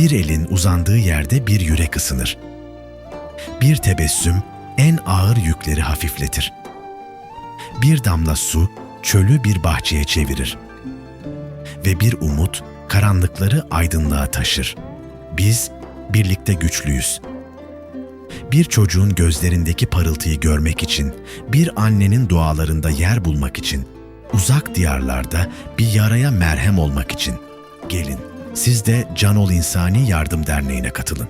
Bir elin uzandığı yerde bir yürek ısınır. Bir tebessüm en ağır yükleri hafifletir. Bir damla su çölü bir bahçeye çevirir. Ve bir umut karanlıkları aydınlığa taşır. Biz birlikte güçlüyüz. Bir çocuğun gözlerindeki parıltıyı görmek için, bir annenin dualarında yer bulmak için, uzak diyarlarda bir yaraya merhem olmak için gelin siz de Canol İnsani Yardım Derneği'ne katılın.